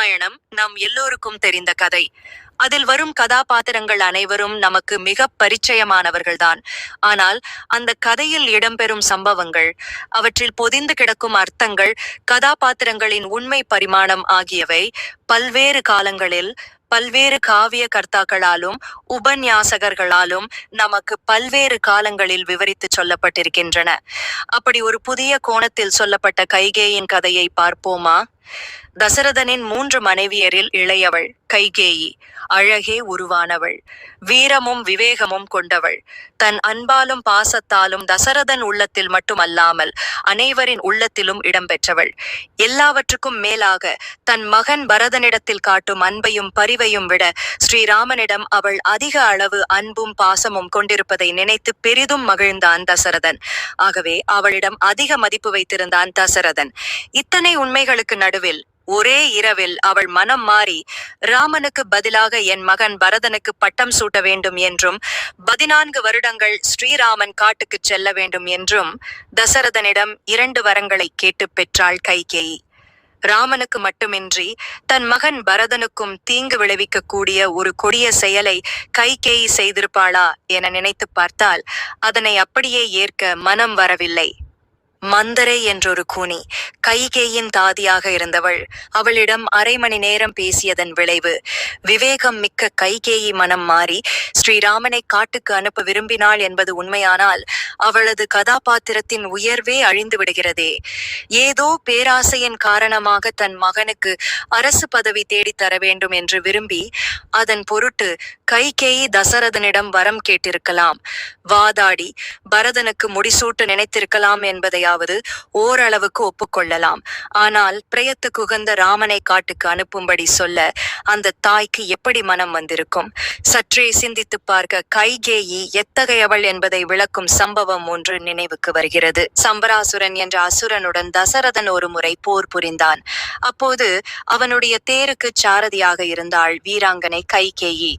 ராமாயணம் நம் எல்லோருக்கும் தெரிந்த கதை. அதில் வரும் கதாபாத்திரங்கள் அனைவரும் நமக்கு மிக பரிச்சயமானவர்கள்தான். ஆனால் அந்த கதையில் இடம்பெறும் சம்பவங்கள் அவற்றில் பொதிந்து கிடக்கும் அர்த்தங்கள் கதாபாத்திரங்களின் உண்மை பரிமாணம் ஆகியவை பல்வேறு காலங்களில் பல்வேறு காவிய கர்த்தாக்களாலும் உபன்யாசகர்களாலும் நமக்கு பல்வேறு காலங்களில் விவரித்து சொல்லப்பட்டிருக்கின்றன. அப்படி ஒரு புதிய கோணத்தில் சொல்லப்பட்ட கைகேயின் கதையை பார்ப்போமா? தசரதனின் மூன்று மனைவியரில் இளையவள் கைகேயி அழகே உருவானவள் வீரமும் விவேகமும் கொண்டவள். தன் அன்பாலும் பாசத்தாலும் தசரதன் உள்ளத்தில் மட்டுமல்லாமல் அனைவரின் உள்ளத்திலும் இடம்பெற்றவள். எல்லாவற்றுக்கும் மேலாக தன் மகன் பரதனிடத்தில் காட்டும் அன்பையும் பரிவையும் விட ஸ்ரீராமனிடம் அவள் அதிக அளவு அன்பும் பாசமும் கொண்டிருப்பதை நினைத்து பெரிதும் மகிழ்ந்தான் தசரதன். ஆகவே அவளிடம் அதிக மதிப்பு வைத்திருந்தான் தசரதன். இத்தனை உண்மைகளுக்கு நடுவில் ஒரே இரவில் அவள் மனம் மாறி ராமனுக்கு பதிலாக என் மகன் பரதனுக்கு பட்டம் சூட்ட வேண்டும் என்றும் பதினான்கு வருடங்கள் ஸ்ரீராமன் காட்டுக்குச் செல்ல வேண்டும் என்றும் தசரதனிடம் இரண்டு வரங்களை கேட்டு பெற்றாள் கைகேயி ராமனுக்கு மட்டுமின்றி தன் மகன் பரதனுக்கும் தீங்கு விளைவிக்கக்கூடிய ஒரு கொடிய செயலை கைகேயி செய்திருப்பாளா என நினைத்து பார்த்தால் அதனை அப்படியே ஏற்க மனம் வரவில்லை. மந்தரை என்றொரு கூனி கைகேயின் தாதியாக இருந்தவள். அவளிடம் அரை மணி நேரம் பேசியதன் விளைவு விவேகம் மிக்க கைகேயி மனம் மாறி ஸ்ரீராமனை காட்டுக்கு அனுப்ப விரும்பினாள் என்பது உண்மையானால் அவளது கதாபாத்திரத்தின் உயர்வே அழிந்து விடுகிறதே. ஏதோ பேராசையின் காரணமாக தன் மகனுக்கு அரசு பதவி தேடித் தர வேண்டும் என்று விரும்பி அதன் பொருட்டு கைகேயி தசரதனிடம் வரம் கேட்டிருக்கலாம். வாதாடி பரதனுக்கு முடிசூட்ட நினைத்திருக்கலாம் என்பதை என்பதையாவது ஓரளவுக்கு ஒப்புக்கொள்ளலாம். ஆனால் பிரயத்துக்கு உகந்த ராமனை காட்டுக்கு அனுப்பும்படி சொல்ல அந்த தாய்க்கு எப்படி மனம் வந்திருக்கும்? சற்றே சிந்தித்து பார்க்க கைகேயி எத்தகையவள் என்பதை விளக்கும் சம்பவம் ஒன்று நினைவுக்கு வருகிறது. சம்பராசுரன் என்ற அசுரனுடன் தசரதன் ஒரு முறை போர் புரிந்தான். அப்போது அவனுடைய தேருக்கு சாரதியாக இருந்தாள் வீராங்கனை கைகேயி.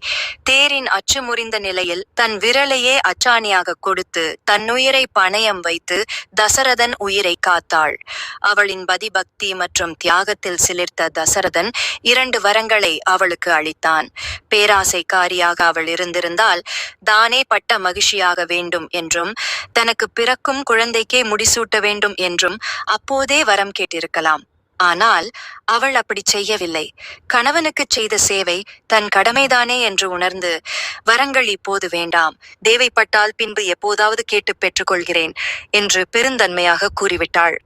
தேரின் அச்சு முறிந்த நிலையில் தன் விரலையே அச்சாணியாக கொடுத்து தன்னுயிரை பணயம் வைத்து தசரத தசரதன் உயிரை காத்தாள். அவளின் பதிபக்தி மற்றும் தியாகத்தில் சிலிர்த்த தசரதன் இரண்டு வரங்களை அவளுக்கு அளித்தான். பேராசைக்காரியாக அவள் இருந்திருந்தால் தானே பட்ட மகிழ்ச்சியாக வேண்டும் என்றும் தனக்கு பிறக்கும் குழந்தைக்கே முடிசூட்ட வேண்டும் என்றும் அப்போதே வரம் கேட்டிருக்கலாம். ஆனால் அவள் அப்படி செய்யவில்லை. கணவனுக்குச் செய்த சேவை தன் கடமைதானே என்று உணர்ந்து வரங்கள் இப்போது வேண்டாம். தேவைப்பட்டால் பின்பு எப்போதாவது கேட்டு பெற்றுக்கொள்கிறேன் என்று பெருந்தன்மையாக கூறிவிட்டாள்.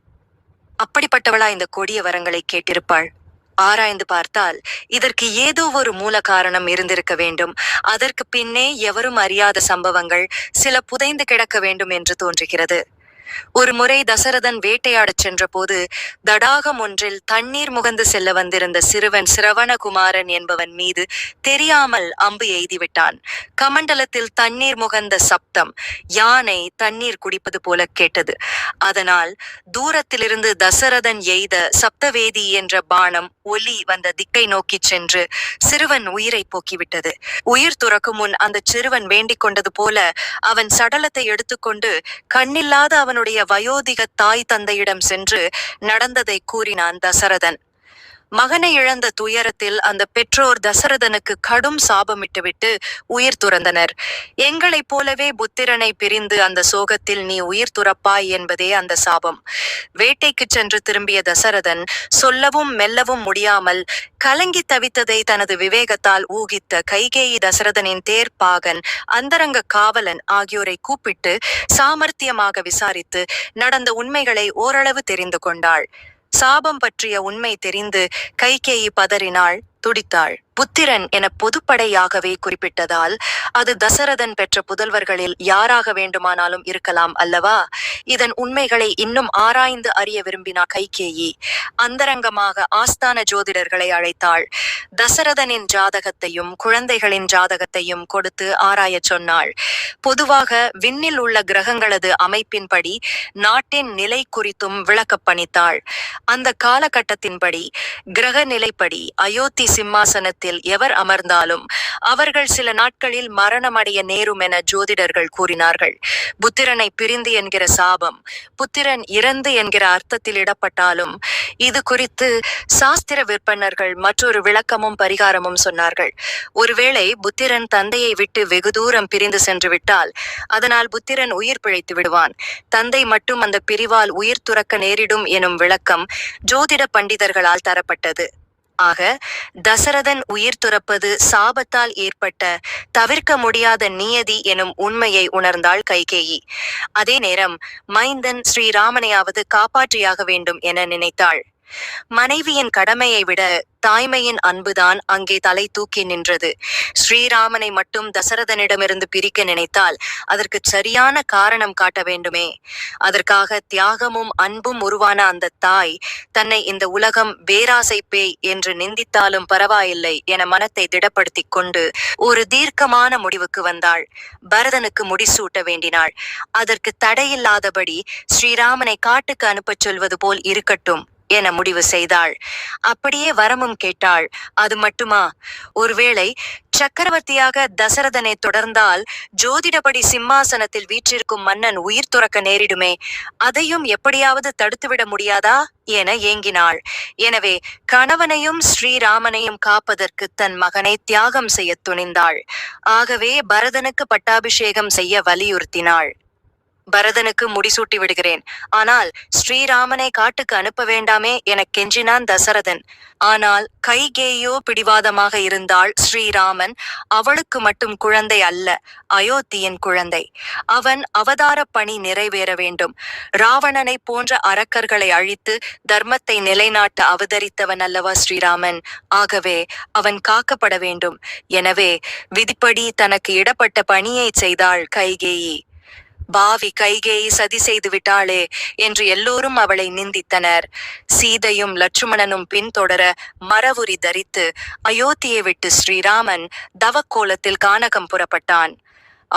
அப்படிப்பட்டவளா இந்த கொடிய வரங்களை கேட்டிருப்பாள். ஆராய்ந்து பார்த்தால் இதற்கு ஏதோ ஒரு மூல காரணம் இருந்திருக்க வேண்டும். அதற்கு பின்னே எவரும் அறியாத சம்பவங்கள் சில புதைந்து கிடக்க வேண்டும் என்று தோன்றுகிறது. ஒரு முறை தசரதன் வேட்டையாடச் சென்றபோது தடாகம் ஒன்றில் தண்ணீர் முகந்து செல்ல வந்திருந்த சிறுவன் சிரவணகுமாரன் என்பவன் மீது தெரியாமல் அம்பு எய்திவிட்டான். கமண்டலத்தில் தண்ணீர் முகந்த சப்தம் யானை தண்ணீர் குடிப்பது போல கேட்டது. அதனால் தூரத்திலிருந்து தசரதன் எய்த சப்தவேதி என்ற பானம் ஒலி வந்த திக்கை நோக்கிச் சென்று சிறுவன் உயிரை போக்கிவிட்டது. உயிர் துறக்கும் முன் அந்த சிறுவன் வேண்டிக் கொண்டது போல அவன் சடலத்தை எடுத்துக்கொண்டு கண்ணில்லாத அவன் அவனுடைய வயோதிக தாய் தந்தையிடம் சென்று நடந்ததை கூறினான் தசரதன். மகனை இழந்த துயரத்தில் அந்த பெற்றோர் தசரதனுக்கு கடும் சாபமிட்டுவிட்டு உயிர் துறந்தனர். எங்களைப் போலவே புத்திரனை பிரிந்து அந்த சோகத்தில் நீ உயிர் துறப்பாய் என்பதே அந்த சாபம். வேட்டைக்குச் சென்று திரும்பிய தசரதன் சொல்லவும் மெல்லவும் முடியாமல் கலங்கி தவித்ததை தனது விவேகத்தால் ஊகித்த கைகேயி தசரதனின் தேர்ப்பாகன் அந்தரங்க காவலன் ஆகியோரை கூப்பிட்டு சாமர்த்தியமாக விசாரித்து நடந்த உண்மைகளை ஓரளவு தெரிந்து கொண்டாள். சாபம் பற்றிய உண்மை தெரிந்து கைகேயி பதறினாள் துடித்தாள். புத்திரன் என பொதுப்படையாகவே குறிப்பிட்டதால் அது தசரதன் பெற்ற புதல்வர்களில் யாராக வேண்டுமானாலும் இருக்கலாம் அல்லவா? இதன் உண்மைகளை இன்னும் ஆராய்ந்து அறிய விரும்பினார் கைகேயி. அந்தரங்கமாக ஆஸ்தான ஜோதிடர்களை அழைத்தாள். தசரதனின் ஜாதகத்தையும் குழந்தைகளின் ஜாதகத்தையும் கொடுத்து ஆராயச் சொன்னாள். பொதுவாக விண்ணில் உள்ள கிரகங்களது அமைப்பின்படி நாட்டின் நிலை குறித்தும் விளக்கப் பணித்தாள். அந்த காலகட்டத்தின்படி கிரக நிலைப்படி அயோத்தி சிம்மாசனத்தில் சிம்மாசனத்தில் எவர் அமர்ந்தாலும் அவர்கள் சில நாட்களில் மரணமடைய நேரும் என ஜோதிடர்கள் கூறினார்கள். புத்திரனை பிரிந்து என்கிற சாபம் புத்திரன் இறந்து என்கிற அர்த்தத்தில் இடப்பட்டாலும் இது குறித்து சாஸ்திர விற்பனர்கள் மற்றொரு விளக்கமும் பரிகாரமும் சொன்னார்கள். ஒருவேளை புத்திரன் தந்தையை விட்டு வெகு தூரம் பிரிந்து சென்று விட்டால் அதனால் புத்திரன் உயிர் பிழைத்து விடுவான். தந்தை மட்டும் அந்த பிரிவால் உயிர் துறக்க நேரிடும் எனும் விளக்கம் ஜோதிட பண்டிதர்களால் தரப்பட்டது. ஆக தசரதன் உயிர் துறப்பது சாபத்தால் ஏற்பட்ட தவிர்க்க முடியாத நியதி எனும் உண்மையை உணர்ந்தாள் கைகேயி. அதே நேரம் மைந்தன் ஸ்ரீராமனையாவது காப்பாற்றியாக வேண்டும் என நினைத்தாள். மனைவியின் கடமையை விட தாய்மையின் அன்புதான் அங்கே தலை தூக்கி நின்றது. ஸ்ரீராமனை மட்டும் தசரதனிடமிருந்து பிரிக்க நினைத்தால் அதற்கு சரியான காரணம் காட்ட வேண்டுமே. அதற்காக தியாகமும் அன்பும் உருவான அந்த தாய் தன்னை இந்த உலகம் பேராசை பேய் என்று நிந்தித்தாலும் பரவாயில்லை என மனத்தை திடப்படுத்திக் கொண்டு ஒரு தீர்க்கமான முடிவுக்கு வந்தாள். பரதனுக்கு முடிசூட்ட வேண்டினாள். அதற்கு தடையில்லாதபடி ஸ்ரீராமனை காட்டுக்கு அனுப்பச் சொல்வது போல் இருக்கட்டும். என முடிவு செய்தாள். அப்படியே வரமும் கேட்டாள். அது மட்டுமா? ஒருவேளை சக்கரவர்த்தியாக தசரதனை தொடர்ந்தால் ஜோதிடப்படி சிம்மாசனத்தில் வீற்றிருக்கும் மன்னன் உயிர் துறக்க நேரிடுமே. அதையும் எப்படியாவது தடுத்துவிட முடியாதா? என ஏங்கினாள். எனவே கணவனையும் ஸ்ரீராமனையும் காப்பதற்கு தன் மகனை தியாகம் செய்ய துணிந்தாள். ஆகவே பரதனுக்கு பட்டாபிஷேகம் செய்ய வலியுறுத்தினாள். பரதனுக்கு முடிசூட்டி விடுகிறேன். ஆனால் ஸ்ரீராமனை காட்டுக்கு அனுப்ப வேண்டாமே எனக் கெஞ்சினான் தசரதன். ஆனால் கைகேயோ பிடிவாதமாக இருந்தால் ஸ்ரீராமன். அவளுக்கு மட்டும் குழந்தை அல்ல அயோத்தியின் குழந்தை. அவன் அவதார பணி நிறைவேற வேண்டும். ராவணனை போன்ற அரக்கர்களை அழித்து தர்மத்தை நிலைநாட்ட அவதரித்தவன் அல்லவா ஸ்ரீராமன்? ஆகவே அவன் காக்கப்பட வேண்டும். எனவே விதிப்படி தனக்கு இடப்பட்ட பணியை செய்தாள் கைகேயி. பாவி கைகேயி சதி செய்து விட்டாளே என்று எல்லோரும் அவளை நிந்தித்தனர். சீதையும் லட்சுமணனும் பின்தொடர மரவுரி தரித்து அயோத்தியை விட்டு ஸ்ரீராமன் தவக்கோலத்தில் கானகம் புறப்பட்டான்.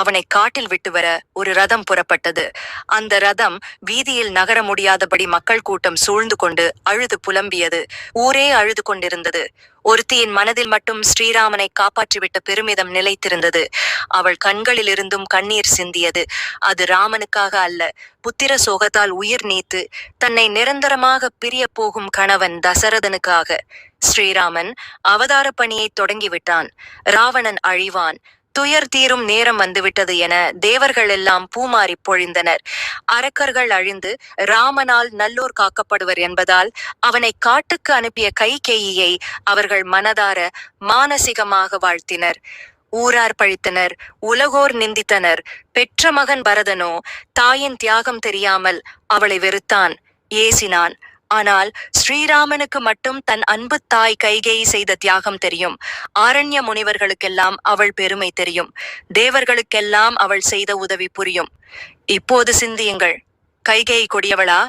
அவனை காட்டில் விட்டு வர ஒரு ரதம் புறப்பட்டது. அந்த ரதம் வீதியில் நகர முடியாதபடி மக்கள் கூட்டம் சூழ்ந்து கொண்டு அழுது புலம்பியது. ஊரே அழுது கொண்டிருந்தது. ஒருத்தியின் மனதில் மட்டும் ஸ்ரீராமனை காப்பாற்றிவிட்ட பெருமிதம் நிலைத்திருந்தது. அவள் கண்களிலிருந்தும் கண்ணீர் சிந்தியது. அது ராமனுக்காக அல்ல புத்திர சோகத்தால் உயிர் நீத்து தன்னை நிரந்தரமாக பிரிய போகும் கணவன் தசரதனுக்காக. ஸ்ரீராமன் அவதார பணியை தொடங்கிவிட்டான். ராவணன் அழிவான். துயர் தீரும் நேரம் வந்துவிட்டது என தேவர்கள் எல்லாம் பூமாறி பொழிந்தனர். அரக்கர்கள் அழிந்து ராமனால் நல்லோர் காக்கப்படுவர் என்பதால் அவனை காட்டுக்கு அனுப்பிய கைகேயியை அவர்கள் மனதார மானசிகமாக வாழ்த்தினர். ஊரார் பழித்தனர் உலகோர் நிந்தித்தனர். பெற்ற மகன் பரதனோ தாயின் தியாகம் தெரியாமல் அவளை வெறுத்தான். ஏசினான். ஆனால் ஸ்ரீராமனுக்கு மட்டும் தன் அன்பு தாய் கைகேயி செய்த தியாகம் தெரியும். ஆரண்ய முனிவர்களுக்கெல்லாம் அவள் பெருமை தெரியும். தேவர்களுக்கெல்லாம் அவள் செய்த உதவி புரியும். இப்போது சிந்தியுங்கள். கைகேயி கொடியவளா?